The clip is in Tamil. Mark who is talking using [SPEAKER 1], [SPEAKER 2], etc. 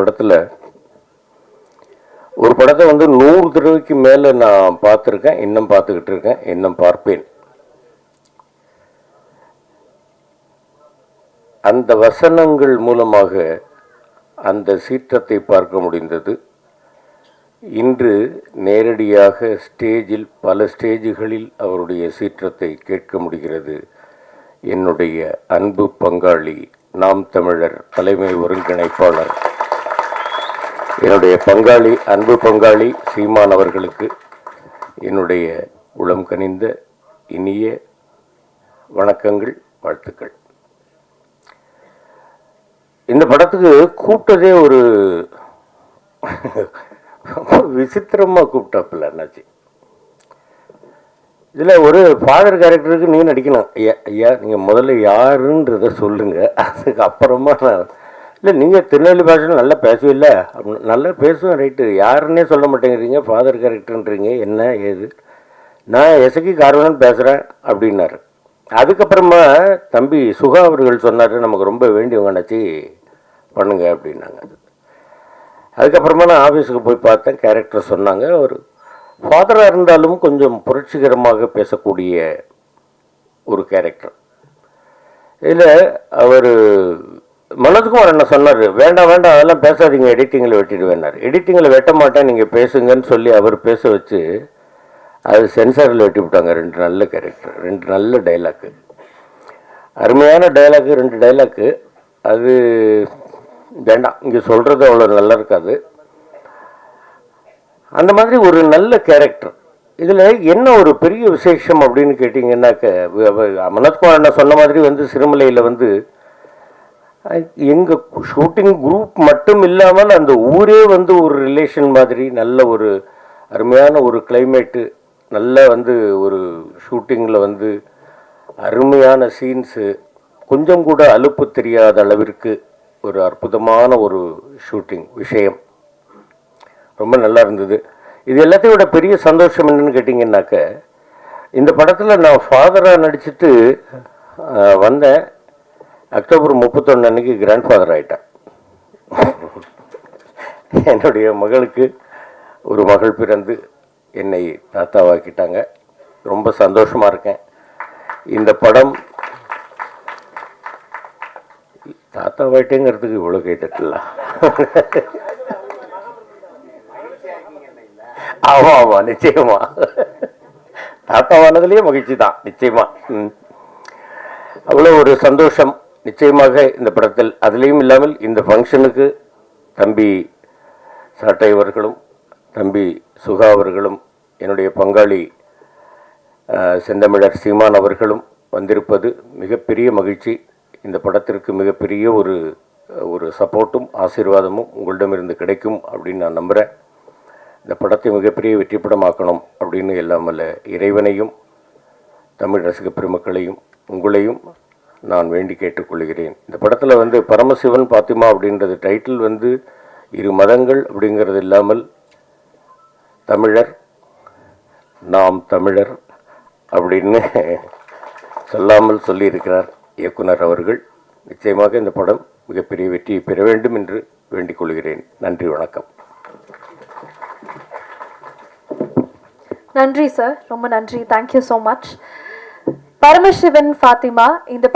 [SPEAKER 1] படத்தில் ஒரு படத்தை வந்து நூறு தடவைக்கு மேலே நான் பார்த்துருக்கேன் இன்னும் பார்த்துக்கிட்டு இருக்கேன் இன்னும் பார்ப்பேன். அந்த வசனங்கள் மூலமாக அந்த சீற்றத்தை பார்க்க முடிந்தது. இன்று நேரடியாக ஸ்டேஜில் பல ஸ்டேஜுகளில் அவருடைய சீற்றத்தை கேட்க முடிகிறது. என்னுடைய அன்பு பங்காளி நாம் தமிழர் தலைமை ஒருங்கிணைப்பாளர் என்னுடைய பங்காளி அன்பு பங்காளி சீமான் அவர்களுக்கு என்னுடைய உளம் கனிந்த இனிய வணக்கங்கள் வாழ்த்துக்கள். இந்த படத்துக்கு கூப்பிட்டதே ஒரு விசித்திரமாக கூப்பிட்டாப்பில்ல என்னாச்சு இதில் ஒரு ஃபாதர் கேரக்டருக்கு நீங்கள் நடிக்கணும். ஐயா ஐயா நீங்கள் முதல்ல யாருன்றத சொல்லுங்கள் அதுக்கு அப்புறமா நான் இல்லை நீங்கள் திருநெல்வேலி பாஷையில் நல்லா பேசுவீல்ல? அப்படின்னு நல்லா பேசுவேன் ரைட்டு யாருன்னே சொல்ல மாட்டேங்கிறீங்க ஃபாதர் கேரக்டர்ன்றீங்க என்ன ஏது? நான் எசகி காரணம் பேசுகிறேன் அப்படின்னாரு. அதுக்கப்புறமா தம்பி சுகா அவர்கள் சொன்னார் நமக்கு ரொம்ப வேண்டியவங்க நினச்சி பண்ணுங்க அப்படின்னாங்க. அதுக்கப்புறமா நான் ஆஃபீஸுக்கு போய் பார்த்தேன் கேரக்டர் சொன்னாங்க. ஒரு ஃபாதராக இருந்தாலும் கொஞ்சம் புரட்சிகரமாக பேசக்கூடிய ஒரு கேரக்டர் இதில் அவர் மனோஜ்குமார் என்ன சொன்னார்? வேண்டாம் வேண்டாம் அதெல்லாம் பேசாதீங்க எடிட்டிங்கில் வெட்டிடுவேன்னார். எடிட்டிங்கில் வெட்ட மாட்டேன் நீங்கள் பேசுங்கன்னு சொல்லி அவர் பேச வச்சு அது சென்சாரில் வெட்டி விட்டாங்க. ரெண்டு நல்ல கேரக்டர் ரெண்டு நல்ல டைலாக்கு அருமையான டைலாக்கு ரெண்டு டைலாக்கு அது வேண்டாம் இங்கே சொல்கிறது அவ்வளோ நல்லா இருக்காது. அந்த மாதிரி ஒரு நல்ல கேரக்டர் இதில் என்ன ஒரு பெரிய விசேஷம் அப்படின்னு கேட்டிங்கன்னாக்க மனோஜ்குமார் என்ன சொன்ன மாதிரி வந்து சிறுமலையில் வந்து எங்கள் ஷூட்டிங் குரூப் மட்டும் இல்லாமல் அந்த ஊரே வந்து ஒரு ரிலேஷன் மாதிரி நல்ல ஒரு அருமையான ஒரு கிளைமேட்டு நல்ல வந்து ஒரு ஷூட்டிங்கில் வந்து அருமையான சீன்ஸு கொஞ்சம் கூட அலுப்பு தெரியாத அளவிற்கு ஒரு அற்புதமான ஒரு ஷூட்டிங் விஷயம். ரொம்ப நல்லா இருந்தது. இது எல்லாத்தையும் விட பெரிய சந்தோஷம் என்னன்னு கேட்டிங்கன்னாக்க இந்த படத்தில் நான் ஃபாதராக நடிச்சுட்டு வந்தேன். அக்டோபர் முப்பத்தொன்று அன்னைக்கு கிராண்ட் ஃபாதர் ஆகிட்டேன் என்னுடைய மகளுக்கு ஒரு மகள் பிறந்து என்னை தாத்தாவாக்கிட்டாங்க. ரொம்ப சந்தோஷமாக இருக்கேன். இந்த படம் தாத்தாவாயிட்டேங்கிறதுக்கு இவ்வளோ கேட்டுட்டுல ஆமாம் ஆமாம் நிச்சயமா. தாத்தாவானதுலேயே மகிழ்ச்சி தான் நிச்சயமா. அவ்வளோ ஒரு சந்தோஷம். நிச்சயமாக இந்த படத்தில் அதுலேயும் இல்லாமல் இந்த ஃபங்க்ஷனுக்கு தம்பி சாட்டை அவர்களும் தம்பி சுகா அவர்களும் என்னுடைய பங்காளி செந்தமிழர் சீமான் அவர்களும் வந்திருப்பது மிகப்பெரிய மகிழ்ச்சி. இந்த படத்திற்கு மிகப்பெரிய ஒரு ஒரு சப்போர்ட்டும் ஆசீர்வாதமும் உங்களிடமிருந்து கிடைக்கும் அப்படின்னு நான் நம்புகிறேன் இந்த படத்தை மிகப்பெரிய வெற்றி படமாக்கணும் அப்படின்னு இல்லாமல் இறைவனையும் தமிழ் ரசிக பெருமக்களையும் உங்களையும் நான் வேண்டி கேட்டுக்கொள்கிறேன். இந்த படத்தில் வந்து பரமசிவன் பாத்திமா அப்படின்றது டைட்டில் வந்து இரு மதங்கள் அப்படிங்கிறது இல்லாமல் தமிழர் நாம் தமிழர் அப்படின்னு சொல்லாமல் சொல்லியிருக்கிறார் இயக்குனர் அவர்கள். நிச்சயமாக இந்த படம் மிகப்பெரிய வெற்றியை பெற வேண்டும் என்று வேண்டிக் கொள்கிறேன் நன்றி வணக்கம்.
[SPEAKER 2] நன்றி சார் ரொம்ப நன்றி. Thank you so much Paramasivan Fathima இந்த